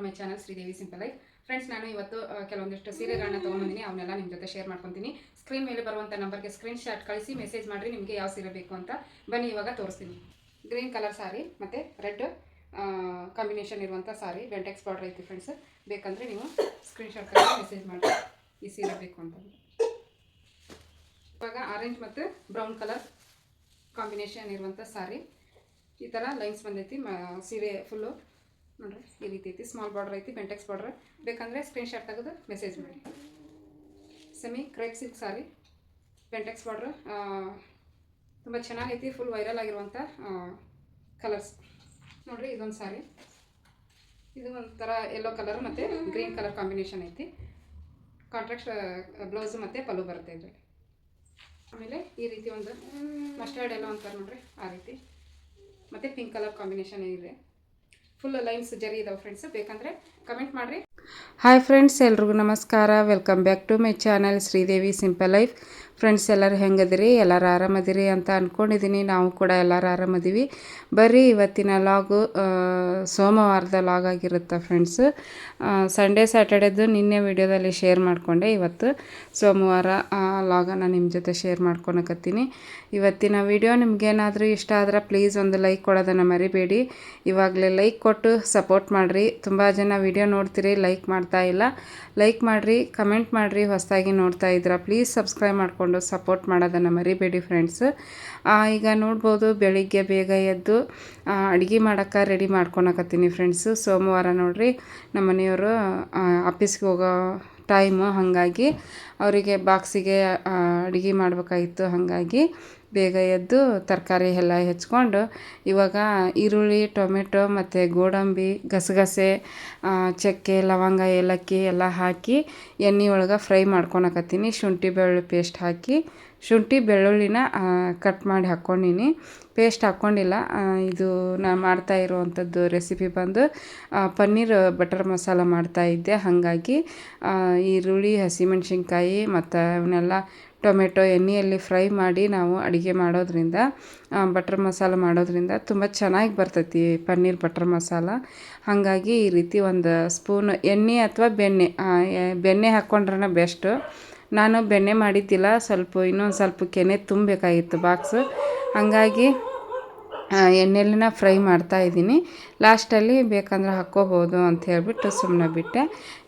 To my channel Sridevi simple life friends ನಾನು ಇವತ್ತು ಕೆಲವೊಂದಿಷ್ಟು ಸೀರೆಗಳನ್ನ ತೊಗೊಂಡಿದ್ದೀನಿ ಅವನ್ನೆಲ್ಲ ನಿಮ್ಮ ಜೊತೆ ಶೇರ್ ಮಾಡ್ಕೊತೀನಿ. ಸ್ಕ್ರೀನ್ ಮೇಲೆ ಬರುವಂಥ ನಂಬರ್ಗೆ ಸ್ಕ್ರೀನ್ ಶಾಟ್ ಕಳಿಸಿ ಮೆಸೇಜ್ ಮಾಡಿ ನಿಮಗೆ ಯಾವ ಸೀರೆ ಬೇಕು ಅಂತ. ಬನ್ನಿ, ಇವಾಗ ತೋರಿಸ್ತೀನಿ. ಗ್ರೀನ್ ಕಲರ್ ಸಾರಿ ಮತ್ತು ರೆಡ್ ಕಾಂಬಿನೇಷನ್ ಇರುವಂಥ ಸಾರಿ ಬೆಂಟೆಕ್ಸ್ ಬಾರ್ಡರ್ ಐತಿ ಫ್ರೆಂಡ್ಸ್ ಬೇಕಂದರೆ ನೀವು ಸ್ಕ್ರೀನ್ ಶಾಟ್ ಕಳಿಸಿ ಮೆಸೇಜ್ ಮಾಡಿ ಈ ಸೀರೆ ಬೇಕು ಅಂತ. ಇವಾಗ ಆರೆಂಜ್ ಮತ್ತು ಬ್ರೌನ್ ಕಲರ್ ಕಾಂಬಿನೇಷನ್ ಇರುವಂಥ ಸಾರಿ ಈ ಥರ ಲೈನ್ಸ್ ಬಂದೈತಿ ಸೀರೆ ಫುಲ್ಲು ನೋಡ್ರಿ, ಈ ರೀತಿ ಐತಿ. ಸ್ಮಾಲ್ ಬಾರ್ಡರ್ ಐತಿ ಬೆಂಟೆಕ್ಸ್ ಬಾರ್ಡರ್ ಬೇಕಂದರೆ ಸ್ಕ್ರೀನ್ಶಾಟ್ ತೆಗೆದು ಮೆಸೇಜ್ ಮಾಡಿ. Semi crepe silk sari Bentex border ತುಂಬ ಚೆನ್ನಾಗೈತಿ ಫುಲ್ ವೈರಲ್ ಆಗಿರುವಂಥ ಕಲರ್ಸ್ ನೋಡ್ರಿ, ಇದೊಂದು ಸಾರಿ ಇದು ಒಂಥರ ಯೆಲ್ಲೋ ಕಲರ್ ಮತ್ತು ಗ್ರೀನ್ ಕಲರ್ ಕಾಂಬಿನೇಷನ್ ಐತಿ. ಕಾಂಟ್ರಾಕ್ಟ್ ಬ್ಲೌಸ್ ಮತ್ತು ಪಲ್ಲು ಬರುತ್ತೆ ಇದರಲ್ಲಿ. ಆಮೇಲೆ ಈ ರೀತಿ ಒಂದು ಮಸ್ಟರ್ಡ್ ಎಲ್ಲ ಅಂತಾರೆ ನೋಡ್ರಿ, ಆ ರೀತಿ. ಮತ್ತು ಪಿಂಕ್ ಕಲರ್ ಕಾಂಬಿನೇಷನ್ ಇದೆ. ಫುಲ್ ಲೈನ್ಸ್ ಜರಿ ಇದಾವೆ ಫ್ರೆಂಡ್ಸ್ ಬೇಕಂದ್ರೆ ಕಮೆಂಟ್ ಮಾಡಿರಿ. ಹಾಯ್ ಫ್ರೆಂಡ್ಸ್ ಎಲ್ರಿಗೂ ನಮಸ್ಕಾರ. Welcome back to my channel Sridevi simple life friends ಎಲ್ಲರೂ ಹೆಂಗದಿರಿ? ಎಲ್ಲರೂ ಆರಾಮದಿರಿ ಅಂತ ಅಂದ್ಕೊಂಡಿದ್ದೀನಿ ನಾವು ಕೂಡ ಎಲ್ಲರೂ ಆರಾಮದೀವಿ. ಬರ್ರಿ, ಇವತ್ತಿನ ಲಾಗು ಸೋಮವಾರದ ಲಾಗ್ ಆಗಿರುತ್ತೆ ಫ್ರೆಂಡ್ಸ್ ಸಂಡೇ ಸ್ಯಾಟರ್ಡೇದು ನಿನ್ನೆ ವಿಡಿಯೋದಲ್ಲಿ ಶೇರ್ ಮಾಡಿಕೊಂಡೆ. ಇವತ್ತು ಸೋಮವಾರ ಲಾಗನ್ನು ನಿಮ್ಮ ಜೊತೆ ಶೇರ್ ಮಾಡ್ಕೊಳಕತ್ತೀನಿ. ಇವತ್ತಿನ ವಿಡಿಯೋ ನಿಮಗೇನಾದರೂ ಇಷ್ಟ ಆದ್ರೆ ಪ್ಲೀಸ್ ಒಂದು ಲೈಕ್ ಕೊಡೋದನ್ನು ಮರಿಬೇಡಿ. ಇವಾಗಲೇ ಲೈಕ್ ಕೊಟ್ಟು ಸಪೋರ್ಟ್ ಮಾಡಿರಿ. ತುಂಬ ಜನ ವಿಡಿಯೋ ನೋಡ್ತೀರಿ ಲೈಕ್ ಮಾಡ್ತಾ ಇಲ್ಲ. ಲೈಕ್ ಮಾಡಿರಿ ಕಮೆಂಟ್ ಮಾಡಿರಿ, ಹೊಸದಾಗಿ ನೋಡ್ತಾ ಇದ್ದೀರಾ ಪ್ಲೀಸ್ ಸಬ್ಸ್ಕ್ರೈಬ್ ಮಾಡಿಕೊಂಡು ಸಪೋರ್ಟ್ ಮಾಡೋದನ್ನು ಮರಿಬೇಡಿ ಫ್ರೆಂಡ್ಸ್ ಈಗ ನೋಡ್ಬೋದು ಬೆಳಿಗ್ಗೆ ಬೇಗ ಎದ್ದು ಅಡುಗೆ ಮಾಡೋಕ್ಕೆ ರೆಡಿ ಮಾಡ್ಕೊಳಕತ್ತೀನಿ ಫ್ರೆಂಡ್ಸು ಸೋಮವಾರ ನೋಡಿರಿ ನಮ್ಮ ಮನೆಯವರು ಆಫೀಸ್ಗೆ ಹೋಗೋ ಟೈಮು ಹಾಗಾಗಿ ಅವರಿಗೆ ಬಾಕ್ಸಿಗೆ ಅಡುಗೆ ಮಾಡಬೇಕಾಗಿತ್ತು ಹಾಗಾಗಿ ಬೇಗ ಎದ್ದು ತರಕಾರಿ ಎಲ್ಲ ಹೆಚ್ಕೊಂಡು ಇವಾಗ ಈರುಳ್ಳಿ, ಟೊಮೆಟೊ ಮತ್ತು ಗೋಡಂಬಿ, ಗಸಗಸೆ ಚಕ್ಕೆ, ಲವಂಗ, ಏಲಕ್ಕಿ ಎಲ್ಲ ಹಾಕಿ ಎಣ್ಣೆ ಒಳಗೆ ಫ್ರೈ ಮಾಡ್ಕೊಳಕತ್ತೀನಿ. ಶುಂಠಿ, ಬೆಳ್ಳುಳ್ಳಿ ಪೇಸ್ಟ್ ಹಾಕಿ ಶುಂಠಿ, ಬೆಳ್ಳುಳ್ಳಿನ ಕಟ್ ಮಾಡಿ ಹಾಕ್ಕೊಂಡಿನಿ ಪೇಸ್ಟ್ ಹಾಕ್ಕೊಂಡಿಲ್ಲ ಇದು ನಾ ಮಾಡ್ತಾ ಇರುವಂಥದ್ದು ರೆಸಿಪಿ ಬಂದು ಪನ್ನೀರ್, ಬಟರ್ ಮಸಾಲ ಮಾಡ್ತಾ ಇದ್ದೆ. ಹಾಗಾಗಿ ಈರುಳ್ಳಿ, ಹಸಿಮೆಣ್ಸಿನ್ಕಾಯಿ ಮತ್ತು ಅವನ್ನೆಲ್ಲ ಟೊಮೆಟೊ ಎಣ್ಣೆಯಲ್ಲಿ ಫ್ರೈ ಮಾಡಿ ನಾವು ಅಡುಗೆ ಮಾಡೋದ್ರಿಂದ ಬಟರ್ ಮಸಾಲ ಮಾಡೋದ್ರಿಂದ ತುಂಬ ಚೆನ್ನಾಗಿ ಬರ್ತೈತಿ ಪನ್ನೀರ್ ಬಟರ್ ಮಸಾಲ. ಹಾಗಾಗಿ ಈ ರೀತಿ ಒಂದು ಸ್ಪೂನ್ ಎಣ್ಣೆ ಅಥವಾ ಬೆಣ್ಣೆ ಬೆಣ್ಣೆ ಹಾಕ್ಕೊಂಡ್ರೆ ಬೆಸ್ಟು. ನಾನು ಬೆಣ್ಣೆ ಮಾಡಿದ್ದಿಲ್ಲ, ಸ್ವಲ್ಪ ಇನ್ನೊಂದು ಸ್ವಲ್ಪ ಕೆನೆ ತುಂಬಬೇಕಾಗಿತ್ತು ಬಾಕ್ಸು ಹಾಗಾಗಿ ಎಣ್ಣೆಲಿನ ಫ್ರೈ ಮಾಡ್ತಾ ಇದ್ದೀನಿ. ಲಾಸ್ಟಲ್ಲಿ ಬೇಕಂದ್ರೆ ಹಾಕ್ಕೋಬೋದು ಅಂತ ಹೇಳಿಬಿಟ್ಟು ಸುಮ್ಮನೆ ಬಿಟ್ಟೆ.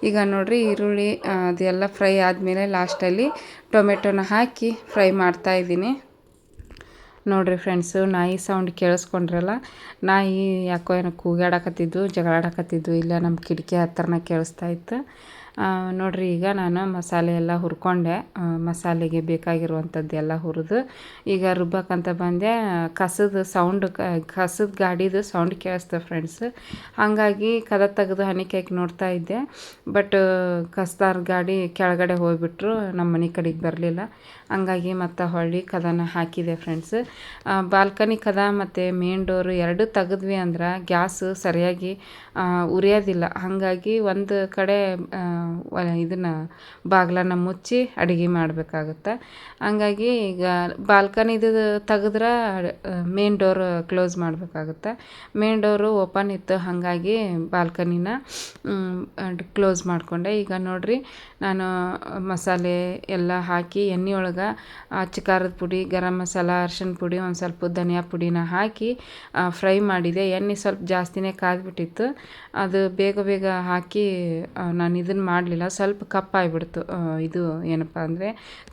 ಈಗ ನೋಡಿರಿ ಈರುಳ್ಳಿ ಅದೆಲ್ಲ ಫ್ರೈ ಆದಮೇಲೆ ಲಾಸ್ಟಲ್ಲಿ ಟೊಮೆಟೊನ ಹಾಕಿ ಫ್ರೈ ಮಾಡ್ತಾ ಇದ್ದೀನಿ. ನೋಡಿರಿ ಫ್ರೆಂಡ್ಸು, ನಾಯಿ ಸೌಂಡ್ ಕೇಳಿಸ್ಕೊಂಡ್ರಲ್ಲ? ನಾಯಿ ಯಾಕೋ ಏನೋ ಕೂಗಾಡಕತ್ತಿದ್ದು, ಜಗಳಾಡಕತ್ತಿದ್ದು, ಇಲ್ಲ ನಮ್ಮ ಕಿಟಕಿ ಹತ್ರನ ಕೇಳಿಸ್ತಾ ಇತ್ತು. ನೋಡ್ರಿ, ಈಗ ನಾನು ಮಸಾಲೆ ಎಲ್ಲ ಹುರ್ಕೊಂಡೆ. ಮಸಾಲೆಗೆ ಬೇಕಾಗಿರುವಂಥದ್ದು ಎಲ್ಲ ಹುರಿದು, ಈಗ ರುಬ್ಬಕ್ಕಂತ ಬಂದೆ. ಕಸದ ಸೌಂಡ್ ಕಸದ ಗಾಡಿದು ಸೌಂಡ್ ಕೇಳಿಸ್ತು ಫ್ರೆಂಡ್ಸ್ ಹಾಗಾಗಿ ಕದ ತೆಗೆದು ಹನಿಕಾಯ್ಕೆ ನೋಡ್ತಾ ಇದ್ದೆ. ಬಟ್ ಕಸದಾರ ಗಾಡಿ ಕೆಳಗಡೆ ಹೋಗಿಬಿಟ್ರು ನಮ್ಮ ಮನೆ ಕಡೆಗೆ ಬರಲಿಲ್ಲ. ಹಂಗಾಗಿ ಮತ್ತು ಹೊಳ್ಳಿ ಕದನ ಹಾಕಿದೆ ಫ್ರೆಂಡ್ಸ್ ಬಾಲ್ಕನಿ ಕದ ಮತ್ತು ಮೇನ್ ಡೋರು ಎರಡು ತೆಗೆದ್ವಿ ಅಂದ್ರೆ ಗ್ಯಾಸ್ ಸರಿಯಾಗಿ ಉರಿಯೋದಿಲ್ಲ. ಹಾಗಾಗಿ ಒಂದು ಕಡೆ ಇದನ್ನು ಬಾಗಿಲನ್ನ ಮುಚ್ಚಿ ಅಡುಗೆ ಮಾಡಬೇಕಾಗುತ್ತೆ. ಹಂಗಾಗಿ ಈಗ ಬಾಲ್ಕನಿದು ತೆಗೆದ್ರೆ ಮೇನ್ ಡೋರ್ ಕ್ಲೋಸ್ ಮಾಡಬೇಕಾಗುತ್ತೆ. ಮೇನ್ ಡೋರು ಓಪನ್ ಇತ್ತು, ಹಾಗಾಗಿ ಬಾಲ್ಕನಿನ ಕ್ಲೋಸ್ ಮಾಡಿಕೊಂಡೆ. ಈಗ ನೋಡಿರಿ, ನಾನು ಮಸಾಲೆ ಎಲ್ಲ ಹಾಕಿ ಎಣ್ಣೆ ಒಳಗೆ ಅಚ್ಚ ಖಾರದ ಪುಡಿ, ಗರಂ ಮಸಾಲ ಅರ್ಶಿನ ಪುಡಿ, ಒಂದು ಸ್ವಲ್ಪ ಧನಿಯಾ ಪುಡಿನ ಹಾಕಿ ಫ್ರೈ ಮಾಡಿದೆ. ಎಣ್ಣೆ ಸ್ವಲ್ಪ ಜಾಸ್ತಿನೇ ಕಾದ್ಬಿಟ್ಟಿತ್ತು. ಅದು ಬೇಗ ಬೇಗ ಹಾಕಿ ನಾನು ಇದನ್ನು ಮಾಡಲಿಲ್ಲ. ಸ್ವಲ್ಪ ಕಪ್ಪಾಗಿಬಿಡ್ತು. ಇದು ಏನಪ್ಪ ಅಂದರೆ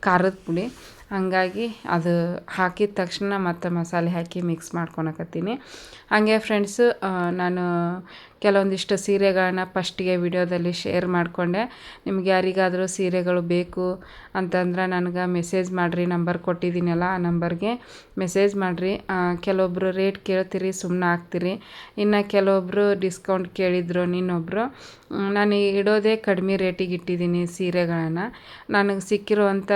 ಖಾರದ ಪುಡಿ. ಹಾಗಾಗಿ ಅದು ಹಾಕಿದ ತಕ್ಷಣ ಮತ್ತೆ ಮಸಾಲೆ ಹಾಕಿ ಮಿಕ್ಸ್ ಮಾಡ್ಕೊಳಕತ್ತೀನಿ. ಹಾಗೆ ಫ್ರೆಂಡ್ಸು ನಾನು ಕೆಲವೊಂದಿಷ್ಟು ಸೀರೆಗಳನ್ನ ಫಸ್ಟಿಗೆ ವಿಡಿಯೋದಲ್ಲಿ ಶೇರ್ ಮಾಡಿಕೊಂಡೆ. ನಿಮ್ಗೆ ಯಾರಿಗಾದರೂ ಸೀರೆಗಳು ಬೇಕು ಅಂತಂದ್ರೆ ನನಗೆ ಮೆಸೇಜ್ ಮಾಡಿರಿ, ನಂಬರ್ ಕೊಟ್ಟಿದ್ದೀನಲ್ಲ ಆ ನಂಬರ್ಗೆ. ಮೆಸೇಜ್ ಮಾಡಿರಿ. ಕೆಲವೊಬ್ಬರು ರೇಟ್ ಕೇಳ್ತೀರಿ ಸುಮ್ಮನೆ ಹಾಕ್ತೀರಿ. ಇನ್ನು ಕೆಲವೊಬ್ಬರು ಡಿಸ್ಕೌಂಟ್ ಕೇಳಿದ್ರು ನಿನ್ನೊಬ್ಬರು ನಾನು ಇಡೋದೇ ಕಡಿಮೆ ರೇಟಿಗೆ ಇಟ್ಟಿದ್ದೀನಿ ಸೀರೆಗಳನ್ನು. ನನಗೆ ಸಿಕ್ಕಿರುವಂಥ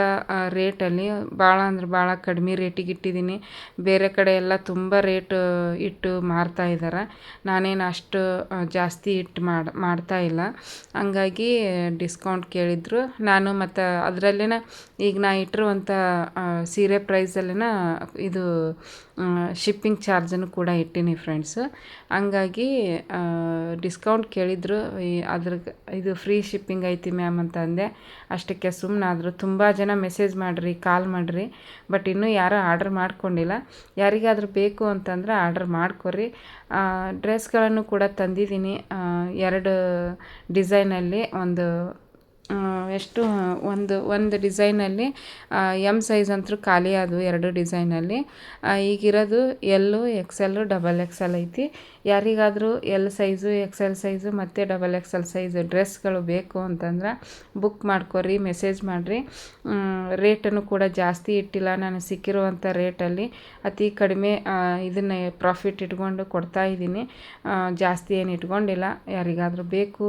ರೇಟಲ್ಲಿ ಭಾಳ ಅಂದ್ರೆ ಭಾಳ ಕಡಿಮೆ ರೇಟಿಗೆ ಇಟ್ಟಿದ್ದೀನಿ. ಬೇರೆ ಕಡೆ ಎಲ್ಲ ತುಂಬ ರೇಟ್ ಇಟ್ಟು ಮಾರ್ತಾ ಇದ್ದಾರೆ. ನಾನೇನು ಅಷ್ಟು ಜಾಸ್ತಿ ಇಟ್ಟು ಮಾಡಿ, ಮಾಡ್ತಾ ಇಲ್ಲ. ಹಂಗಾಗಿ ಡಿಸ್ಕೌಂಟ್ ಕೇಳಿದರು. ನಾನು ಮತ್ತು ಅದರಲ್ಲಿನ ಈಗ ನಾ ಇಟ್ಟಿರುವಂಥ ಸೀರೆ ಪ್ರೈಸಲ್ಲಿನ ಇದು ಶಿಪ್ಪಿಂಗ್ ಚಾರ್ಜನ್ನು ಕೂಡ ಇಟ್ಟೀನಿ ಫ್ರೆಂಡ್ಸ್ ಹಂಗಾಗಿ ಡಿಸ್ಕೌಂಟ್ ಕೇಳಿದ್ರು ಅದ್ರ, ಇದು ಫ್ರೀ ಶಿಪ್ಪಿಂಗ್ ಐತಿ ಮ್ಯಾಮ್ ಅಂತ ಅಂದೆ ಅಷ್ಟಕ್ಕೆ ಸುಮ್ಮನಾದ್ರು ತುಂಬ ಜನ ಮೆಸೇಜ್ ಮಾಡಿರಿ ಕಾಲ್ ಮಾಡಿರಿ ಬಟ್ ಇನ್ನೂ ಯಾರೂ ಆರ್ಡ್ರ್ ಮಾಡ್ಕೊಂಡಿಲ್ಲ. ಯಾರಿಗಾದ್ರೂ ಬೇಕು ಅಂತಂದ್ರೆ ಆರ್ಡ್ರ್ ಮಾಡ್ಕೊರಿ. ಡ್ರೆಸ್ಗಳನ್ನು ಕೂಡ ತಂದಿದ್ದೀನಿ ಎರಡು ಡಿಸೈನಲ್ಲಿ ಒಂದು ಎಷ್ಟು, ಒಂದು ಒಂದು ಡಿಸೈನಲ್ಲಿ ಎಂ ಸೈಜ್ ಅಂತೂ ಖಾಲಿ ಅದು ಎರಡು ಡಿಸೈನಲ್ಲಿ. ಈಗಿರೋದು ಎಲ್ಲು ಎಕ್ಸೆಲ್ಲು, ಡಬಲ್ ಎಕ್ಸ್ ಎಲ್ ಐತಿ. ಯಾರಿಗಾದರೂ ಎಲ್ ಸೈಜು ಎಲ್ ಸೈಜು, ಮತ್ತು ಡಬಲ್ ಎಕ್ಸ್ ಎಲ್ ಸೈಜ್ ಡ್ರೆಸ್ಗಳು ಬೇಕು ಅಂತಂದ್ರೆ ಬುಕ್ ಮಾಡ್ಕೊರಿ, ಮೆಸೇಜ್ ಮಾಡಿರಿ. ರೇಟನ್ನು ಕೂಡ ಜಾಸ್ತಿ ಇಟ್ಟಿಲ್ಲ. ನಾನು ಸಿಕ್ಕಿರುವಂಥ ರೇಟಲ್ಲಿ ಅತಿ ಕಡಿಮೆ ಇದನ್ನು ಪ್ರಾಫಿಟ್ ಇಟ್ಕೊಂಡು ಕೊಡ್ತಾ ಇದ್ದೀನಿ. ಜಾಸ್ತಿ ಏನು ಇಟ್ಕೊಂಡಿಲ್ಲ. ಯಾರಿಗಾದರೂ ಬೇಕು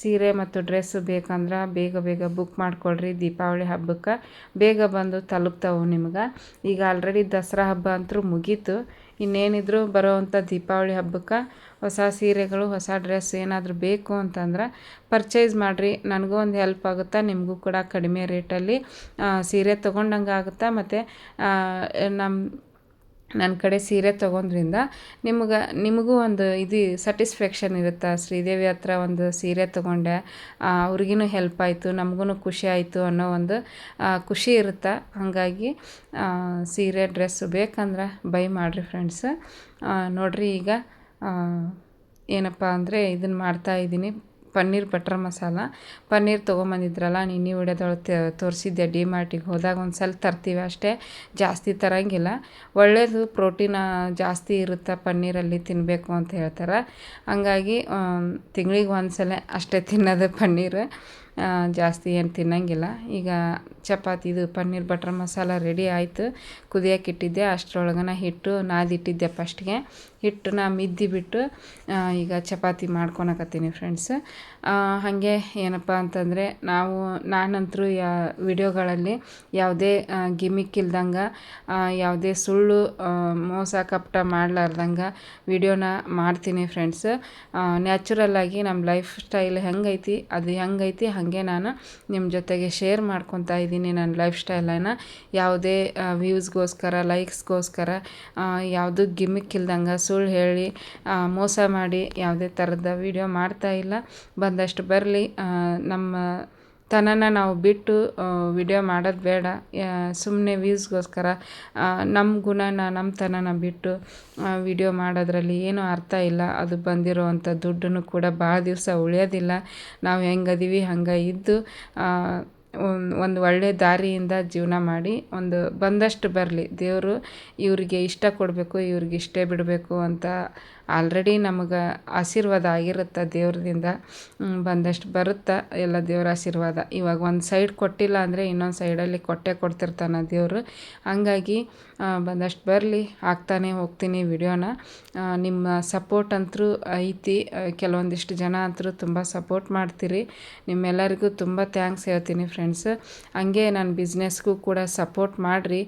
ಸೀರೆ ಮತ್ತು ಡ್ರೆಸ್ ಬೇಕಂದ್ರೆ ಬೇಗ ಬೇಗ ಬುಕ್ ಮಾಡ್ಕೊಳ್ರಿ ದೀಪಾವಳಿ ಹಬ್ಬಕ್ಕೆ. ಬೇಗ ಬಂದು ತಲುಪ್ತಾವೆ ನಿಮ್ಗೆ. ಈಗ ಆಲ್ರೆಡಿ ದಸರಾ ಹಬ್ಬ ಅಂತೂ ಮುಗೀತು. ಇನ್ನೇನಿದ್ರು ಬರೋವಂಥ ದೀಪಾವಳಿ ಹಬ್ಬಕ್ಕೆ ಹೊಸ ಸೀರೆಗಳು, ಹೊಸ ಡ್ರೆಸ್ ಏನಾದರೂ ಬೇಕು ಅಂತಂದ್ರೆ ಪರ್ಚೇಸ್ ಮಾಡಿರಿ. ನನಗೂ ಒಂದು ಹೆಲ್ಪ್ ಆಗುತ್ತಾ? ನಿಮಗೂ ಕೂಡ ಕಡಿಮೆ ರೇಟಲ್ಲಿ ಸೀರೆ ತೊಗೊಂಡಂಗೆ ಆಗುತ್ತಾ ಮತ್ತು ನಮ್ಮ ನನ್ನ ಕಡೆ ಸೀರೆ ತೊಗೊಂಡ್ರಿಂದ ನಿಮ್ಗೆ, ನಿಮಗೂ ಒಂದು ಇದು ಸ್ಯಾಟಿಸ್ಫ್ಯಾಕ್ಷನ್ ಇರುತ್ತೆ? ಶ್ರೀದೇವಿ ಹತ್ರ ಒಂದು ಸೀರೆ ತೊಗೊಂಡೆ. ಅವ್ರಿಗೂ ಹೆಲ್ಪ್ ಆಯಿತು ನಮಗೂ ಖುಷಿ ಆಯಿತು ಅನ್ನೋ ಒಂದು ಖುಷಿ ಇರುತ್ತೆ? ಹಾಗಾಗಿ ಸೀರೆ ಡ್ರೆಸ್ಸು ಬೇಕಂದ್ರೆ ಬೈ ಮಾಡಿರಿ ಫ್ರೆಂಡ್ಸ್ ನೋಡಿರಿ ಈಗ ಏನಪ್ಪ ಅಂದರೆ ಇದನ್ನು ಮಾಡ್ತಾಯಿದ್ದೀನಿ ಪನ್ನೀರ್, ಬಟರ್ ಮಸಾಲ. ಪನ್ನೀರ್ ತೊಗೊಂಬಂದಿದ್ರಲ್ಲ, ನೀನು ವಿಡಿಯೋದೊಳಗೆ ತೋರಿಸಿದ್ದೆ ಡಿ ಮಾರ್ಟಿಗೆ ಹೋದಾಗ ಒಂದು ಸಲ ತರ್ತೀವಿ ಅಷ್ಟೇ. ಜಾಸ್ತಿ ತರಂಗಿಲ್ಲ. ಒಳ್ಳೆಯದು ಪ್ರೋಟೀನ್ ಜಾಸ್ತಿ ಇರುತ್ತೆ ಪನ್ನೀರಲ್ಲಿ ತಿನ್ನಬೇಕು ಅಂತ ಹೇಳ್ತಾರೆ. ಹಂಗಾಗಿ ತಿಂಗಳಿಗೆ ಒಂದು ಸಲ ಅಷ್ಟೇ ತಿನ್ನೋದು ಪನ್ನೀರ್. ಜಾಸ್ತಿ ಏನು ತಿನ್ನಂಗಿಲ್ಲ. ಈಗ ಚಪಾತಿ ಇದು ಪನ್ನೀರ್, ಬಟರ್ ಮಸಾಲ ರೆಡಿ ಆಯಿತು. ಕುದಿಯೋಕೆ ಇಟ್ಟಿದ್ದೆ. ಅಷ್ಟರೊಳಗನ ಹಿಟ್ಟು ನಾದಿಟ್ಟಿದ್ದೆ ಫಸ್ಟ್ಗೆ. ಹಿಟ್ಟನ್ನ ಮಿದ್ದಿ ಬಿಟ್ಟು ಈಗ ಚಪಾತಿ ಮಾಡ್ಕೊಳಕತ್ತೀನಿ ಫ್ರೆಂಡ್ಸ್ ಹಾಗೆ ಏನಪ್ಪ ಅಂತಂದರೆ ನಾವು, ನಾನಂತರೂ ಯಾ, ವಿಡಿಯೋಗಳಲ್ಲಿ ಯಾವುದೇ ಗಿಮಿಕ್ ಇಲ್ದಂಗೆ ಯಾವುದೇ ಸುಳ್ಳು ಮೋಸ, ಕಪಟ ಮಾಡಲಾರ್ದಂಗೆ ವಿಡಿಯೋನ ಮಾಡ್ತೀನಿ ಫ್ರೆಂಡ್ಸ್ ನ್ಯಾಚುರಲ್ಲಾಗಿ ನಮ್ಮ ಲೈಫ್ ಸ್ಟೈಲ್ ಹೆಂಗೈತಿ, ಅದು ಹೆಂಗೈತಿ ಹಾಗೆ ನಾನು ನಿಮ್ಮ ಜೊತೆಗೆ ಶೇರ್ ಮಾಡ್ಕೊತಾ ಇದ್ದೀನಿ ನನ್ನ ಲೈಫ್ ಸ್ಟೈಲನ್ನು ಯಾವುದೇ ವ್ಯೂಸ್ಗೋಸ್ಕರ ಲೈಕ್ಸ್ಗೋಸ್ಕರ ಯಾವುದು ಗಿಮಿಕ್ ಇಲ್ದಂಗೆ ಸುಳ್ಳು ಹೇಳಿ ಮೋಸ ಮಾಡಿ ಯಾವುದೇ ಥರದ ವಿಡಿಯೋ ಮಾಡ್ತಾ ಇಲ್ಲ. ಬಂದಷ್ಟು ಬರಲಿ. ನಮ್ಮ ತನನ ನಾವು ಬಿಟ್ಟು ವಿಡಿಯೋ ಮಾಡೋದು ಬೇಡ. ಸುಮ್ಮನೆ ವ್ಯೂಸ್ಗೋಸ್ಕರ ನಮ್ಮ ಗುಣನ ನಮ್ಮ ತನನ ಬಿಟ್ಟು ವಿಡಿಯೋ ಮಾಡೋದ್ರಲ್ಲಿ ಏನೂ ಅರ್ಥ ಇಲ್ಲ. ಅದು ಬಂದಿರೋವಂಥ ದುಡ್ಡನ್ನು ಕೂಡ ಭಾಳ ದಿವಸ ಉಳಿಯೋದಿಲ್ಲ. ನಾವು ಹೆಂಗದೀವಿ, ಹಂಗೆ ಇದ್ದು ಒಂದು ಒಂದು ಒಳ್ಳೆ ದಾರಿಯಿಂದ ಜೀವನ ಮಾಡಿ, ಒಂದು ಬಂದಷ್ಟು ಬರಲಿ. ದೇವರು ಇವರಿಗೆ ಇಷ್ಟ ಕೊಡಬೇಕು, ಇವ್ರಿಗೆ ಇಷ್ಟೇ ಬಿಡಬೇಕು ಅಂತ ಆಲ್ರೆಡಿ ನಮಗೆ ಆಶೀರ್ವಾದ ಆಗಿರುತ್ತೆ ದೇವ್ರದಿಂದ ಬಂದಷ್ಟು ಬರುತ್ತೆ ಎಲ್ಲ ದೇವ್ರ ಆಶೀರ್ವಾದ. ಇವಾಗ ಒಂದು ಸೈಡ್ ಕೊಟ್ಟಿಲ್ಲ ಅಂದರೆ ಇನ್ನೊಂದು ಸೈಡಲ್ಲಿ ಕೊಟ್ಟೆ ಕೊಡ್ತಿರ್ತಾನೆ ದೇವರು. ಹಂಗಾಗಿ ಬಂದಷ್ಟು ಬರಲಿ ಹಾಕ್ತಾನೆ ಹೋಗ್ತೀನಿ ವಿಡಿಯೋನ. ನಿಮ್ಮ ಸಪೋರ್ಟ್ ಅಂತೂ ಐತಿ. ಕೆಲವೊಂದಿಷ್ಟು ಜನ ಅಂತೂ ತುಂಬ ಸಪೋರ್ಟ್ ಮಾಡ್ತೀರಿ. ನಿಮ್ಮೆಲ್ಲರಿಗೂ ತುಂಬ ಥ್ಯಾಂಕ್ಸ್ ಹೇಳ್ತೀನಿ ಫ್ರೆಂಡ್ಸ್ ಹಂಗೆ ನಾನು ಬಿಸ್ನೆಸ್ಗೂ ಕೂಡ ಸಪೋರ್ಟ್ ಮಾಡಿರಿ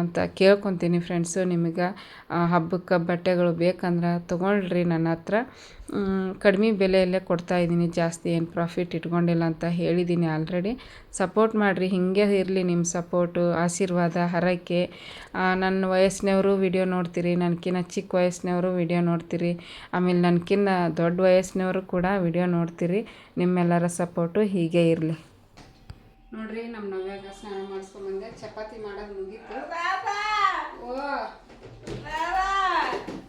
ಅಂತ ಕೇಳ್ಕೊತೀನಿ ಫ್ರೆಂಡ್ಸು ನಿಮಗೆ ಹಬ್ಬಕ್ಕೆ ಬಟ್ಟೆಗಳು ಬೇಕಂದ್ರೆ ತೊಗೊಳ್ರಿ ನನ್ನ ಹತ್ರ. ಕಡಿಮೆ ಬೆಲೆಯಲ್ಲೇ ಕೊಡ್ತಾಯಿದ್ದೀನಿ ಜಾಸ್ತಿ ಏನು ಪ್ರಾಫಿಟ್ ಇಟ್ಕೊಂಡಿಲ್ಲ ಅಂತ ಹೇಳಿದ್ದೀನಿ ಆಲ್ರೆಡಿ ಸಪೋರ್ಟ್ ಮಾಡಿರಿ, ಹೀಗೆ ಇರಲಿ ನಿಮ್ಮ ಸಪೋರ್ಟು ಆಶೀರ್ವಾದ, ಹರಕೆ. ನನ್ನ ವಯಸ್ಸಿನವರು ವಿಡಿಯೋ ನೋಡ್ತೀರಿ ನನಗಿನ್ನ ಚಿಕ್ಕ ವಯಸ್ಸಿನವರು ವಿಡಿಯೋ ನೋಡ್ತೀರಿ. ಆಮೇಲೆ ನನಗಿನ್ನ ದೊಡ್ಡ ವಯಸ್ಸಿನವರು ಕೂಡ ವಿಡಿಯೋ ನೋಡ್ತೀರಿ. ನಿಮ್ಮೆಲ್ಲರ ಸಪೋರ್ಟು ಹೀಗೆ ಇರಲಿ. ನೋಡ್ರಿ ನಮ್ಮ ನವ್ಯಾಗ ಸ್ನಾನ ಮಾಡಿಸ್ಕೊಂಬಂದೆ ಚಪಾತಿ ಮಾಡೋದು ಮುಗೀತು. ಓ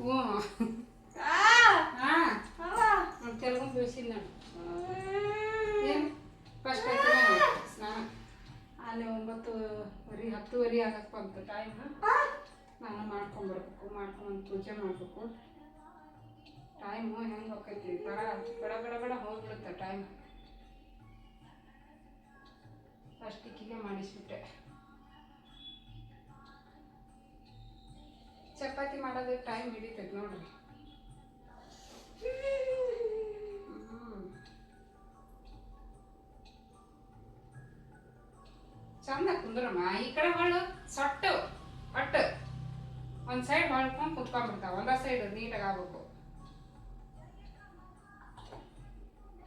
ಓ ಹಾಂ ತೆಲುಗು ಬೀಳ್ಸಿದ್ ನಾನು ಏನು ಫಸ್ಟ್ ನಾನು ಅಲ್ಲಿ ಒಂಬತ್ತುವರೆ ಹತ್ತುವರೆ ಆಗಕ್ಕೆ ಬಂತು ಟೈಮ್ ನಾನು ಮಾಡ್ಕೊಂಬರ್ಬೇಕು ಮಾಡ್ಕೊಂಡು ಪೂಜೆ ಮಾಡಬೇಕು ಟೈಮು ಹೆಂಗೆ ಹೋಗ್ತೈತಿ ಬಡ ಬಡ ಬಡ ಬಡ ಹೋಗ್ಬಿಡುತ್ತೆ ಟೈಮ್ ಫಸ್ಟಿಕ್ಕಿಗೆ ಮಾಡಿಸ್ಬಿಟ್ಟೆ ಚಪಾತಿ ಮಾಡೋದು ಟೈಮ್ ಹಿಡಿತೈತೆ ನೋಡ್ರಿ. ಚಂದ ಕುಂದ್ರಮ್ಮ. ಈ ಕಡೆ ಹೊಳ್ಳು ಸೊಟ್ಟು ಒಟ್ಟು ಒಂದು ಸೈಡ್ ಹೊಳ್ಕೊಂಡು ಕುತ್ಕೊಂಡ್ಬಿಡ್ತಾವ. ಒಂದ ಸೈಡ್ ನೀಟಾಗಿ ಆಗ್ಬೇಕು.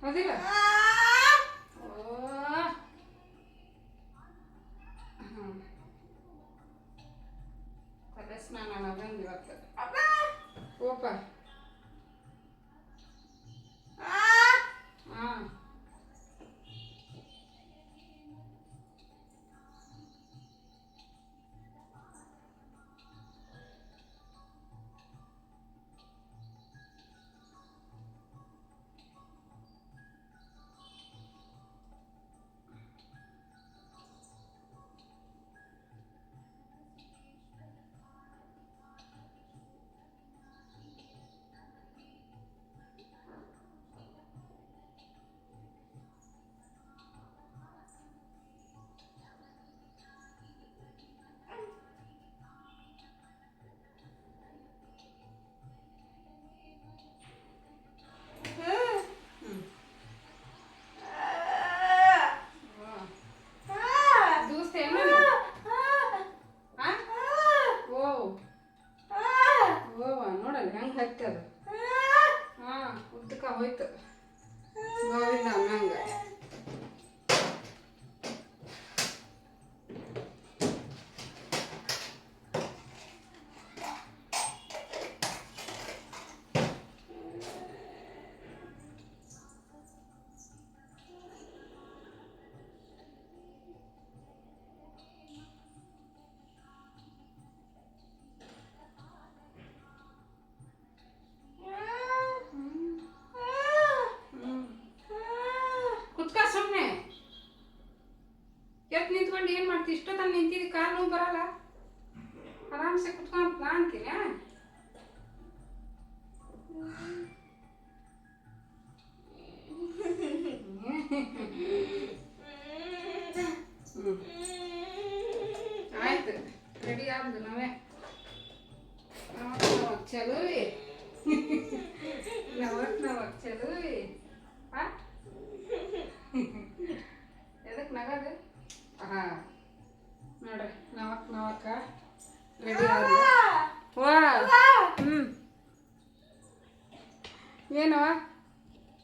ಹೌದಿಲ್ಲ? ಓ. ತಲೆ ಸ್ನಾನ ಮಾಡೋದು ಇವತ್ತು ಓಪ. ಎತ್ ನಿಂತ್ಕೊಂಡು ಏನು ಮಾಡ್ತಿ? ಇಷ್ಟೊತ್ತಲ್ಲಿ ನಿಂತಿದ್ದು ಕಾಲು ನೋವು ಬರಲ್ಲ? ಆರಾಮ್ಸೆ ಕುತ್ಕೊಂಡು ನಾ ಅಂತೀನಿ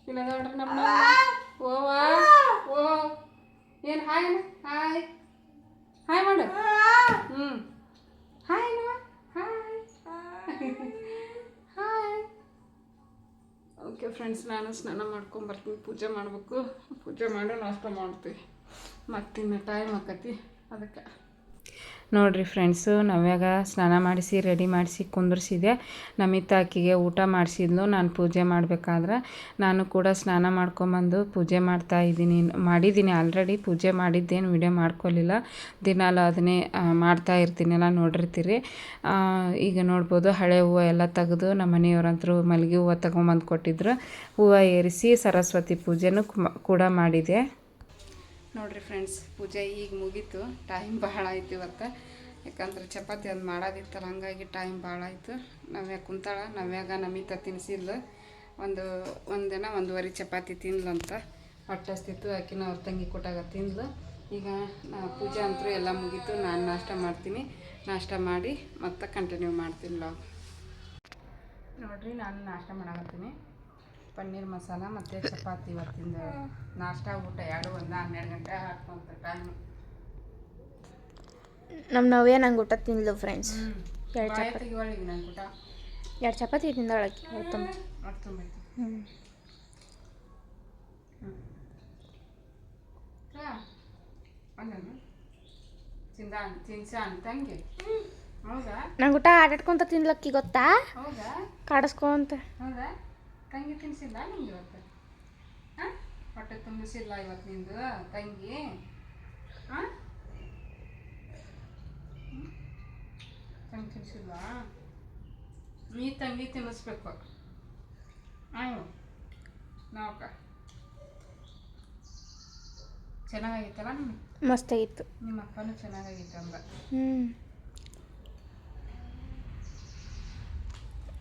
ಇಲ್ಲ ನೋಡ್ರಿ ನಮ್ಮ ಓವಾ ಓ ಏನು ಹಾಯ್ ಹಾಯ್. ಹಾಯ್ ಮಾಡು. ಹ್ಞೂ ಹಾಯ್ ಅಣ್ಣವ ಹಾಯ್. ಹಾಯ್. ಓಕೆ ಫ್ರೆಂಡ್ಸ್ ನಾನು ಸ್ನಾನ ಮಾಡ್ಕೊಂಬರ್ತೀನಿ ಪೂಜೆ ಮಾಡಬೇಕು. ಪೂಜೆ ಮಾಡಿ ನಾಷ್ಟ ಮಾಡ್ತೀವಿ. ಮತ್ತಿನ್ನು ಟೈಮ್ ಆಕತಿ. ಅದಕ್ಕೆ. ನೋಡ್ರಿ ಫ್ರೆಂಡ್ಸು ನವ್ಯಾಗ ಸ್ನಾನ ಮಾಡಿಸಿ ರೆಡಿ ಮಾಡಿಸಿ ಕುಂದ್ರಿಸಿದೆ ನಮಿತಾ ಆಕಿಗೆ ಊಟ ಮಾಡಿಸಿದ್ಲು. ನಾನು ಪೂಜೆ ಮಾಡಬೇಕಾದ್ರೆ ನಾನು ಕೂಡ ಸ್ನಾನ ಮಾಡ್ಕೊಂಬಂದು ಪೂಜೆ ಮಾಡ್ತಾ ಇದ್ದೀನಿ. ಮಾಡಿದ್ದೀನಿ ಆಲ್ರೆಡಿ ಪೂಜೆ ಮಾಡಿದ್ದೇನು ವಿಡಿಯೋ ಮಾಡ್ಕೊಳ್ಳಿಲ್ಲ ದಿನಾಲು ಅದನ್ನೇ ಮಾಡ್ತಾ ಇರ್ತೀನಲ್ಲ ನೋಡಿರ್ತೀರಿ. ಈಗ ನೋಡ್ಬೋದು ಹಳೆ ಹೂವು ಎಲ್ಲ ತೆಗೆದು ನಮ್ಮ ಮನೆಯವರಂತರು ಮಲ್ಲಿಗೆ ಹೂವು ತಗೊಂಬಂದು ಕೊಟ್ಟಿದ್ರು. ಹೂವು ಏರಿಸಿ ಸರಸ್ವತಿ ಪೂಜೆನೂ ಕೂಡ ಮಾಡಿದೆ. ನೋಡ್ರಿ ಫ್ರೆಂಡ್ಸ್ ಪೂಜೆ ಈಗ ಮುಗೀತು. ಟೈಮ್ ಭಾಳ ಆಯ್ತು ಇವತ್ತು. ಯಾಕಂದ್ರೆ ಚಪಾತಿ ಅದು ಮಾಡೋದಿತ್ತಲ್ಲ, ಹಂಗಾಗಿ ಟೈಮ್ ಭಾಳ ಆಯಿತು. ನವ್ಯಾಗ ಕುಂತಾಳ, ನವ್ಯಾಗ ನಮಿತ ತಿನ್ಸಿದ್ಲು. ಒಂದು ಒಂದಿನ ಒಂದುವರೆ ಚಪಾತಿ ತಿನ್ಲಂತ ಹೊಟ್ಟೆ ಹಸ್ತಿತ್ತು ಆಕಿನ ಅವ್ರ ತಂಗಿ ಕೊಟ್ಟಾಗ ತಿಂದ್ಲು ಈಗ ನಾ ಪೂಜೆ ಅಂತೂ ಎಲ್ಲ ಮುಗೀತು. ನಾನು ನಾಷ್ಟ ಮಾಡ್ತೀನಿ. ನಾಷ್ಟ ಮಾಡಿ ಮತ್ತೆ ಕಂಟಿನ್ಯೂ ಮಾಡ್ತೀನಿ ಲಾಗ್ ನೋಡ್ರಿ, ನಾನು ನಾಷ್ಟ ಮಾಡಕತ್ತೀನಿ ಪನ್ನೀರ್ ಮಸಾಲ ಮತ್ತು ಚಪಾತಿ ಇವತ್ತಿಂದ ನಾಷ್ಟ ಊಟ ಎರಡು ಒಂದು ಹನ್ನೆರಡು ಗಂಟೆ ಹಾಕೊಂತ ಟೈಮ್ ನಮ್ಮ ನವ್ಯ ನಂಗೆ ಊಟ ತಿಂದ್ಲು ಫ್ರೆಂಡ್ಸ್ ಎರಡು ಚಪಾತಿ ಬಾಯತ್ತಿಗೆ ಒಳಗೆ ನಂಗೆ ಊಟ ಎರಡು ಚಪಾತಿ ತಿಂದಳಕ್ಕೆ ತುಂಬ ಅಷ್ಟು ತುಂಬೈತಿ ಹ್ಞೂ ಒಂದನ್ನು ತಿಂದ ತಿನ್ಸ ತಂಗಿ ಹೌದಾ ನಂಗೆ ಊಟ ಆಟಾಡ್ಕೊಂತ ತಿನ್ಲಕ್ಕಿ ಗೊತ್ತಾ ಹೌದಾ ಕಾಡಿಸ್ಕೊಂತ ಹೌದಾ ತಂಗಿ ತಿನ್ಸಿಲ್ಲ ನಿಂಗೆ ಇವತ್ತು? ಹಾಂ? ಹೊಟ್ಟೆ ತುಂಬಿಸಿಲ್ಲ ಇವತ್ತು ನಿಂದು ತಂಗಿ? ಹಾಂ? ತಂಗಿ ತಿನ್ಸಿಲ್ಲ ನೀ ತಂಗಿ ತಿನ್ನಿಸ್ಬೇಕು. ಆಯ್ತು ನಾವಕ್ಕ ಚೆನ್ನಾಗಾಗಿತ್ತಲ್ಲ ನಿಮ್ಮ ಮಸ್ತಾಗಿತ್ತು. ನಿಮ್ಮ ಅಪ್ಪನೂ ಚೆನ್ನಾಗಾಗಿತ್ತು ಅಂದ ಹ್ಞೂ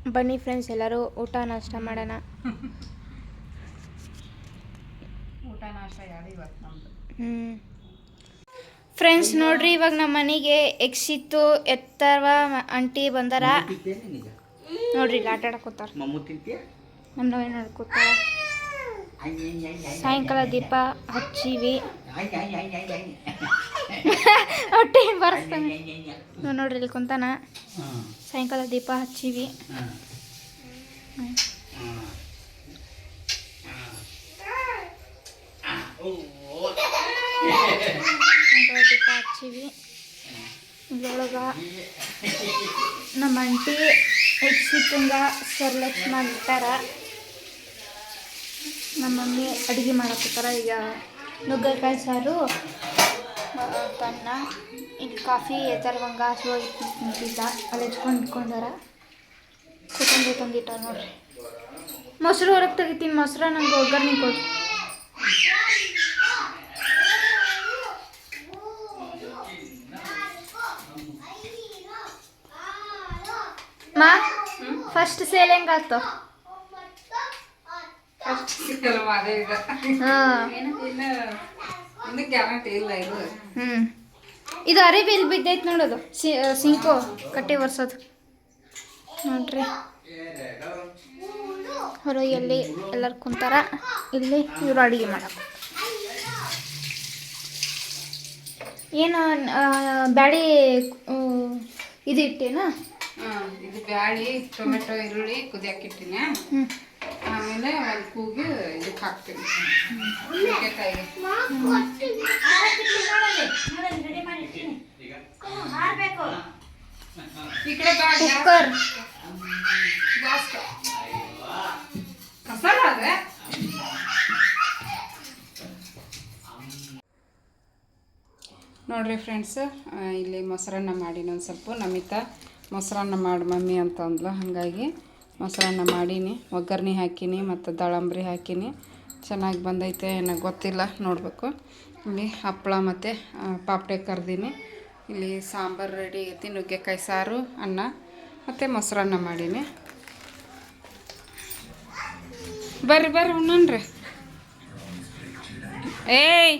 ಬನ್ನಿ ಫ್ರೆಂಡ್ಸ್ ಎಲ್ಲರೂ ಊಟ ನಾಷ್ಟ ಮಾಡೋಣ. ಊಟ ನಾಷ್ಟ ಯಾರು ಇವತ್ತು ಹ್ಞೂ ಫ್ರೆಂಡ್ಸ್ ನೋಡ್ರಿ ಇವಾಗ ನಮ್ಮ ಮನೆಗೆ ಎಕ್ಸಿತ್ತು ಎತ್ತರವ ಆಂಟಿ ಬಂದಾರ. ನೋಡ್ರಿ ಇಲ್ಲಿ ಆಟ ಆಡಕೋತಾರ ನಮ್ಮ ನೋಡ್ಕೋತಾರ ಸಾಯಂಕಾಲ ದೀಪ ಹಚ್ಚಿವಿ. ಹೊಟ್ಟೆ ಬರ್ಸ್ತಾನೆ? ನಾವ್ ನೋಡ್ರಿ ಇಲ್ಲಿ ಕುಂತಾನ. ಸಾಯಂಕಾಲ ದೀಪ ಹಚ್ಚಿವಿ. ಸಾಯಂಕಾಲ ದೀಪ ಹಚ್ಚಿವಿ. ಇದ್ರೊಳಗ ನಮ್ಮ ಆಂಟಿ ಎಕ್ಸಿತ್ತಂಗ ಸರ್ಲೆಕ್ಸ್ ಮಾಡ್ತಾರ. ನಮ್ಮ ಮಮ್ಮಿ ಅಡುಗೆ ಮಾಡಕತ್ತಾರ ಈಗ ನುಗ್ಗೆಕಾಯಿ ಸಾರು ತನ್ನ ಇಲ್ಲಿ ಕಾಫಿ ಎತ್ತರವಂಗ ಹಸುವ ನಿಂತಿದ್ದ ಅಲ್ಲಿ ಹೆಚ್ಕೊಂಡು ಇಟ್ಕೊಂಡಾರ. ಕೊತ್ತಂಬರಿ ತಂದಿಟ್ಟಾರ ನೋಡ್ರಿ. ಮೊಸರು ಹೊರಗೆ ತೆಗಿತೀನಿ ಮೊಸರು ನಂಗೆ ಒಗ್ಗರಣೆ ಕೊಡು. ಮಾ ಫಸ್ಟ್ ಸೇಲ್ ಹೆಂಗಾತು ಫಸ್ಟ್ ಸಿಕ್ಕಲ್ವ ಅದೇ ಈಗ ಹಾಂ. ಹ್ಞೂ ಇದು. ಅರಿವಿ ಇಲ್ಲಿ ಬಿದ್ದೈತೆ ನೋಡೋದು ಸಿಂಕು ಕಟ್ಟಿ ಒರ್ಸೋದು. ನೋಡ್ರಿ. ಹೊರಗೆಲ್ಲಿ ಎಲ್ಲರು ಕುಂತಾರ ಇಲ್ಲಿ ಇವರು ಅಡುಗೆ ಮಾಡಕ್ಕೆ ಏನು ಬ್ಯಾಳಿ ಇದು ಇಟ್ಟೇನಾ? ಇದು ಬ್ಯಾಳಿ ಟೊಮೆಟೊ ಈರುಳ್ಳಿ ಕುದಿಯಾಕಿಟ್ಟಿನ ಆಮೇಲೆ ಒಂದು ಕೂಗಿ ಇದಕ್ಕೆ ಹಾಕ್ತೀನಿ ನುಗ್ಗೆಕಾಯಿಗೆ ಈ ಕಡೆ ಬಾ ಗ್ಯಾಸ್ ಕಸಲ ಅದೇ ನೋಡ್ರಿ ಫ್ರೆಂಡ್ಸ್ ಇಲ್ಲಿ ಮೊಸರನ್ನ ಮಾಡಿ ಒಂದು ಸ್ವಲ್ಪ ನಮಿತಾ ಮೊಸರನ್ನ ಮಾಡಿ ಮಮ್ಮಿ ಅಂತ ಅಂದ್ಲು ಹಾಗಾಗಿ ಮೊಸರನ್ನ ಮಾಡೀನಿ, ಒಗ್ಗರಣೆ ಹಾಕೀನಿ ಮತ್ತು ದಾಳಂಬ್ರಿ ಹಾಕೀನಿ. ಚೆನ್ನಾಗಿ ಬಂದೈತೆ ಏನೋ ಗೊತ್ತಿಲ್ಲ, ನೋಡಬೇಕು. ಇಲ್ಲಿ ಹಪ್ಪಳ ಮತ್ತು ಪಾಪಡೆ ಕರ್ದೀನಿ. ಇಲ್ಲಿ ಸಾಂಬಾರು ರೆಡಿ ಐತಿ ನುಗ್ಗೆಕಾಯಿ ಸಾರು, ಅನ್ನ ಮತ್ತು ಮೊಸರನ್ನ ಮಾಡೀನಿ. ಬರ್ರಿ ಬರ್ರಿ ಉಣ್ಣನ್ರಿ. ಏಯ್!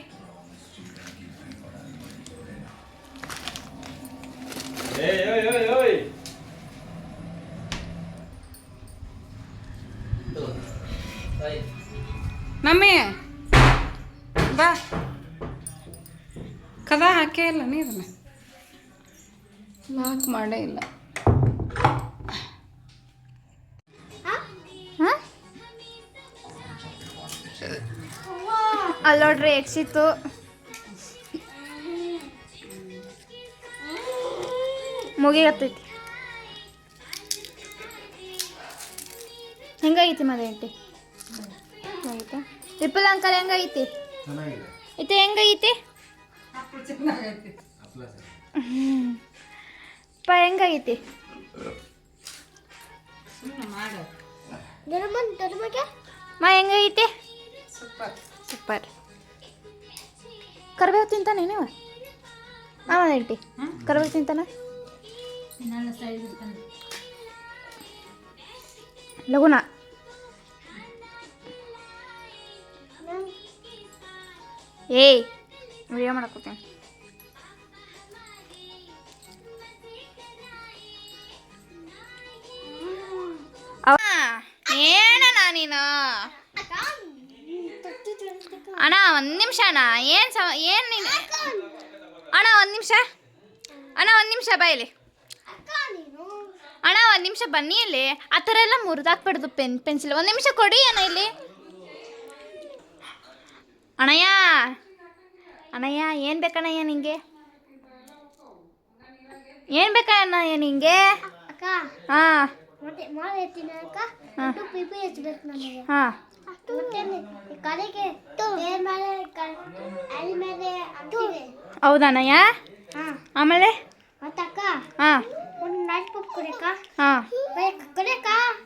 ಮಮ್ಮಿ ಬಾ. ಕದ ಹಾಕೇ ಇಲ್ಲ ನೀರು ಲಾಕ್ ಮಾಡೇ ಇಲ್ಲ. ಹಾಂ? ಅಲ್ಲಿ ನೋಡ್ರಿ ಎಕ್ಸಿತ್ತು ಮುಗಿಯತ್ತೈತಿ. ಹೆಂಗಾಗೈತಿ ಮದುವೆ ವಿಪುಲ್ ಅಂಕಲ್ ಹೆಂಗೈತಿ ಐತೆ? ಹೆಂಗೈತಿ ಪ ಮಾಡು. ಮಾ ಹೆಂಗೈತಿ ಸೂಪರ್. ಸೂಪರ್. ಕರ್ಬೇವು ತಿಂತಾನೆ ನೀವು ಹಾಂ ಇಟ್ಟಿ ಕರ್ಬೇವು ತಿಂತಾನ? ಲಗುನ. ಏಯ್ ವಿಡಿಯೋ ಮಾಡಕ್ಕೆ ಏನಣ್ಣ ನೀನು? ಅಣ್ಣ, ಒಂದು ನಿಮಿಷ ಅಣ್ಣ. ಏನು ಸ ಏನು ನೀನು? ಅಣ್ಣ, ಒಂದು ನಿಮಿಷ. ಅಣ್ಣ, ಒಂದು ನಿಮಿಷ ಬಾಯಿಲಿ ಅಣ್ಣ, ಒಂದು ನಿಮಿಷ ಬನ್ನಿ ಇಲ್ಲಿ. ಆ ಥರ ಎಲ್ಲ ಮುರಿದಾಕ್ಬಾರ್ದು ಪೆನ್ ಪೆನ್ಸಿಲ್. ಒಂದು ನಿಮಿಷ ಕೊಡಿ ಅಣ್ಣ ಇಲ್ಲಿ. ಅಣ್ಣಯ್ಯ? ಅಣ್ಣಯ್ಯ ಏನು ಬೇಕಣ್ಣಯ್ಯ ನಿಂಗೆ? ಏನು ಬೇಕಣ್ಣಯ್ಯ ನಿಂಗೆ? ಹಾಂ. ಮತ್ತೆ ಮಾಲೆ ಎತ್ತಿನ ಹಾಂ. ಪಿ ಹಚ್ಬೇಕು ನಮಗೆ. ಹಾಂ. ಮತ್ತೆ ಕಡೆಗೆ ತೇರ್ ಮೇಲೆ ಅಲ್ಲಿ ಹೌದಣ್ಣಯ್ಯ ಹಾ. ಆಮೇಲೆ? ಅಕ್ಕ? ಹಾಂ. ಒಂದು ಪಪ್ ಹಾಂ.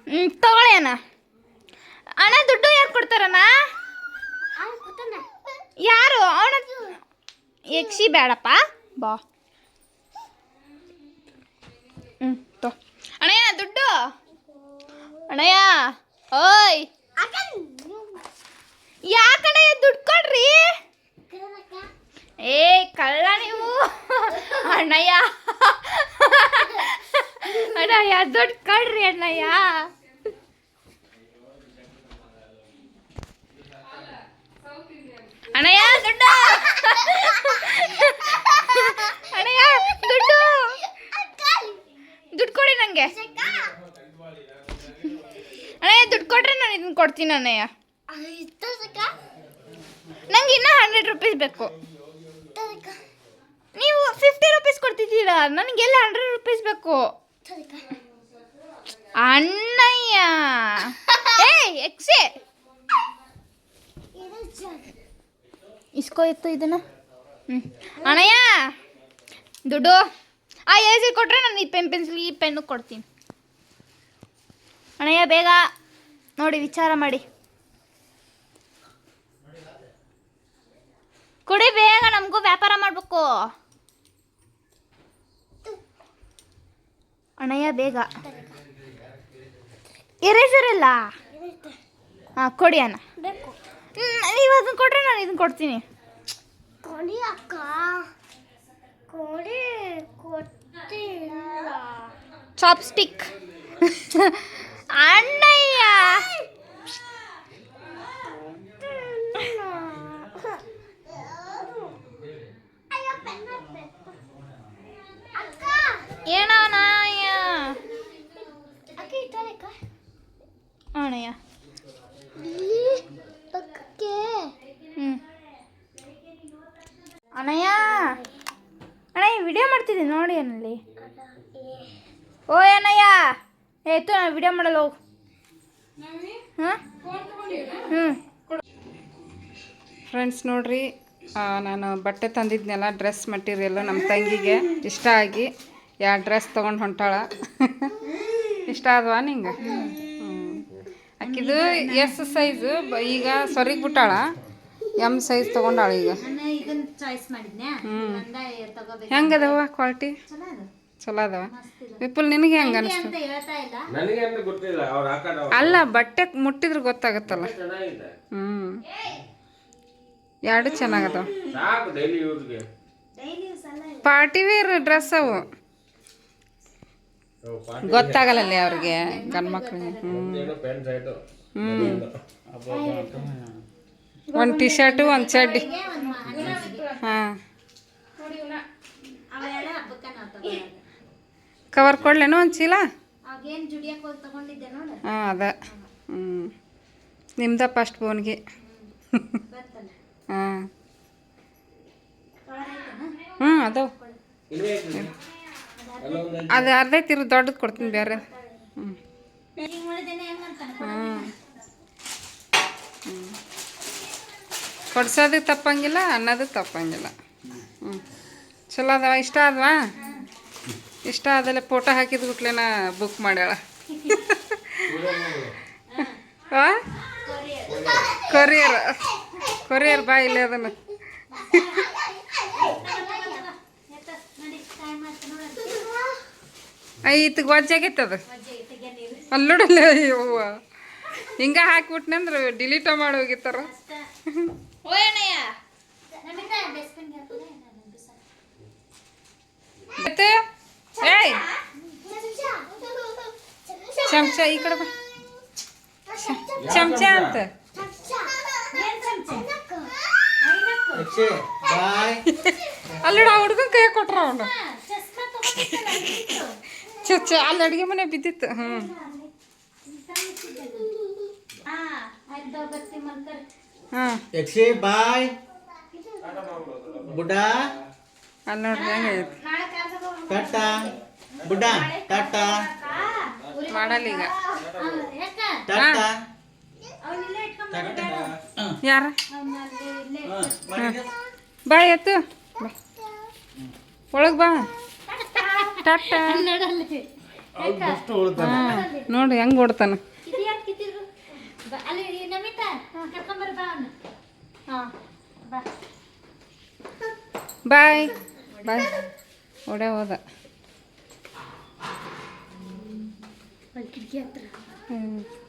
ಹ್ಞೂ ತಗೊಳ್ಳಿ ಅಣ್ಣ. ಅಣ್ಣ ದುಡ್ಡು ಯಾರು ಕೊಡ್ತಾರಣ್ಣ? ಯಾರು? ಅವನ ಯಕ್ಷಿ ಬೇಡಪ್ಪ. ಬಾ. ಹ್ಞೂ ಅಣ್ಣಯ್ಯ ದುಡ್ಡು? ಅಣ್ಣಯ್ಯ ಓಯ್. ಯಾಕಣ್ಣಯ್ಯ ದುಡ್ಡು ಕೊಡ್ರಿ? ಏ, ಕಳ್ಳ ನೀವು. ಅಣ್ಣಯ್ಯ ಅಣ್ಣಯ್ಯ ದುಡ್ಡು ಕೊಡ್ರಿ ಅಣ್ಣಯ್ಯ ಅಣ್ಣಯ್ಯ, ದುಡ್ಡು. ಅಣ್ಣಯ್ಯ, ದುಡ್ಡು. ದುಡ್ಡು ಕೊಡಿ ನನಗೆ ಅಣ್ಣಯ್ಯ, ದುಡ್ಡು ಕೊಟ್ರೆ ನಾನು ಇದನ್ನ ಕೊಡ್ತೀನಿ ಅಣ್ಣಯ್ಯ. ನಂಗೆ ಇನ್ನೂ ಹಂಡ್ರೆಡ್ ರುಪೀಸ್ ಬೇಕು. ನೀವು ಫಿಫ್ಟಿ ರುಪೀಸ್ ಕೊಡ್ತಿದ್ದೀರಾ? ನನಗೆಲ್ಲ ಹಂಡ್ರೆಡ್ ರುಪೀಸ್ ಬೇಕು. ಅಣ್ಣಯ್ಯ. ಏಯ್, ಎಕ್ಸೆ. ಇಸ್ಕೋ ಇತ್ತು ಇದನ್ನ? ಹ್ಞೂ ಅಣ್ಣಯ್ಯ! ದುಡ್ಡು. ಆ ಏಜಿ ಕೊಟ್ಟರೆ ನಾನು ಈ ಪೆನ್ ಪೆನ್ಸಿಲ್ ಈ ಪೆನ್ನು ಕೊಡ್ತೀನಿ. ಅಣಯ್ಯ ಬೇಗ ನೋಡಿ ವಿಚಾರ ಮಾಡಿ. ಕುಡಿ ಬೇಗ ನಮಗೂ ವ್ಯಾಪಾರ ಮಾಡಬೇಕು. ಅಣ್ಣಯ್ಯ ಬೇಗ. ಇರೇಸರ್ ಇಲ್ಲ ಹಾಂ ಕೊಡಿ ಅಣ್ಣ. ಅದನ್ನ ಕೊಟ್ರೆ ನಾನು ಇದನ್ನ ಕೊಡ್ತೀನಿ. ಕೊಡಿ ಅಕ್ಕ. ಕೊಡಿ ಕೊಟ್ಟಿಲ್ಲ. ಚಾಪ್ಸ್ಟಿಕ್ ಅಣ್ಣಯ್ಯ. ಅಯ್ಯೋ ಪೆನ್ ಹಾಕ್ಬೇಕು. ಅಕ್ಕ. ಏನೋ ಅಣ್ಣಯ್ಯ. ಅಕ್ಕ ಇಟ್ಟೋದಕ್ಕ ಅಣ್ಣಯ್ಯ ಅಣ್ಣಯ್ಯ ಅಣ್ಣಯ್ಯ ವಿಡಿಯೋ ಮಾಡ್ತಿದ್ದೀನಿ ನೋಡಿ ಅನ್ನಲ್ಲಿ ಓ ಅಣ್ಣಯ್ಯ ಏತು ನಾನು ವಿಡಿಯೋ ಮಾಡಲ್ಲ ಹೋಗು. ಹಾಂ? ಹ್ಞೂ ಫ್ರೆಂಡ್ಸ್ ನೋಡ್ರಿ ನಾನು ಬಟ್ಟೆ ತಂದಿದ್ನೆಲ್ಲ ಡ್ರೆಸ್ ಮಟೀರಿಯಲ್ಲು ನಮ್ಮ ತಂಗಿಗೆ ಇಷ್ಟ ಆಗಿ. ಯಾವ ಡ್ರೆಸ್ ತೊಗೊಂಡು ಹೊಂಟಾಳ. ಇಷ್ಟ ಆದ್ವಾ ನಿಂಗೆ? ಆಕಿದು ಎಸ್ ಸೈಜ್ ಈಗ ಸೊರಿಗೆ ಬಿಟ್ಟಾಳ. ಎಂ ಸೈಜ್ ತಗೊಂಡಾಳ ಈಗ. ಇದನ್ನ ಚಾಯ್ಸ್ ಮಾಡಿದ್ನ್ಯಾ? ಹ್ಞೂ ನಂದ ತಗೋಬೇಕು. ಹೆಂಗದವ ಕ್ವಾಲಿಟಿ ಚಲೋ ಅದು ಚಲೋ ಅದಾವ ವಿಪುಲ್ ನಿನಗೆ ಹೆಂಗೆ ಅನಿಸ್ತು? ಅಂತ ಹೇಳ್ತಾ ಇಲ್ಲ? ನನಗೆ ಅಂದ್ರೆ ಗೊತ್ತಿಲ್ಲ ಅವ್ರು ಹಾಕೋಣ ಅಲ್ಲ ಬಟ್ಟೆ ಮುಟ್ಟಿದ್ರೆ ಗೊತ್ತಾಗತ್ತಲ್ಲ. ಹ್ಮ್. ಹ್ಞೂ ಎರಡು ಚೆನ್ನಾಗದಾವ. ಸಲ ಪಾರ್ಟಿ ವೇರ್ ಡ್ರೆಸ್ ಅವು. ಗೊತ್ತಾಗಲ್ಲ ಅವ್ರಿಗೆ ಗಂಡು ಮಕ್ಳಿಗೆ ಹ್ಞೂ ಒಂದ್ ಟಿ ಶರ್ಟು ಒಂದು ಚಡ್ಡಿ. ಹಾಂ. ಕವರ್ ಕೊಡ್ಲೇನು ಒಂದು ಚೀಲ? ಹಾಂ ಅದ. ಹ್ಞೂ ನಿಮ್ದ ಫಸ್ಟ್ ಬೋನ್ಗೆ ಹಾ. ಹ್ಞೂ ಅದಾವ. ಇಲ್ಲೇ ಅರ್ಧ ತಿರು ದೊಡ್ಡದು ಕೊಡ್ತೀನಿ ಬೇರೆ. ಹ್ಞೂ ಹ್ಞೂ ಹ್ಞೂ ಕೊಡ್ಸೋದು ತಪ್ಪಂಗಿಲ್ಲ, ಅನ್ನೋದು ತಪ್ಪಂಗಿಲ್ಲ. ಹ್ಞೂ ಚಲೋ ಅದಾವ, ಇಷ್ಟ ಆದ್ವಾ? ಇಷ್ಟ ಆದಲೆ ಫೋಟೋ ಹಾಕಿದ ಗುಟ್ಲೆನ ಬುಕ್ ಮಾಡ್ಯಾಳ? ಕೊರಿಯರ್ ಕೊರಿಯರ್ ಬಾ ಇಲ್ಲೇ ಅದನ್ನು. ಐತ್ ಗೊಜ್ಜಾಗೈತೆ ಅದು. ಅಲ್ಲೋಡಲ್ಲ ಅಯ್ಯವ್ವ ಹಿಂಗ ಹಾಕ್ಬಿಟ್ನಂದ್ರೆ ಡಿಲೀಟ ಮಾಡಿ ಹೋಗಿತ್ತಾರ. ಮತ್ತೆ? ಏಯ್. ಚಮಚ ಈ ಕಡೆ ಬಾ. ಚಮಚ ಅಂತ. ಅಲ್ಲೋಡ ಹುಡ್ಗನ್ ಕೈ ಕೊಟ್ರ ಅವನು. ಚಚ್ಚ ಅಲ್ಲಿ ಅಡುಗೆ ಮನೆ ಬಿದ್ದಿತ್ತು ಹ್ಞೂ ಹಾ ಯಕ್ಷಿ ಬಾಯ್. ಬುಡ. ಅಲ್ಲಿ ನೋಡ್ರಿ ಹೆಂಗೈತಿ ಟಾಟಾ. ಬುಡ್ಡ ಟಾಟಾ. ಮಾಡಲ್ಲ ಈಗ. ಯಾಕ ಟಾಟಾ. ಅವ್ನಿಲ್ಲೇ ಇಟ್ಕೊಂಡ್ ಟಾಟಾ ಯಾರ? ಅವ್ನ ಅಲ್ಲಿ ಇಲ್ಲೇ ಬಾ ಎತ್ತು. ಬಾ. ಒಳಗೆ ಬಾ. ಟಾಟಾ ನೋಡಿ ಹೆಂಗೆ ಓಡ್ತಾನ. ಬಾಯ್. ಬಾಯ್. ಓಡೇ ಹೋದ. ಕಿಟಕಿ ಹತ್ರ. ಹ್ಞೂ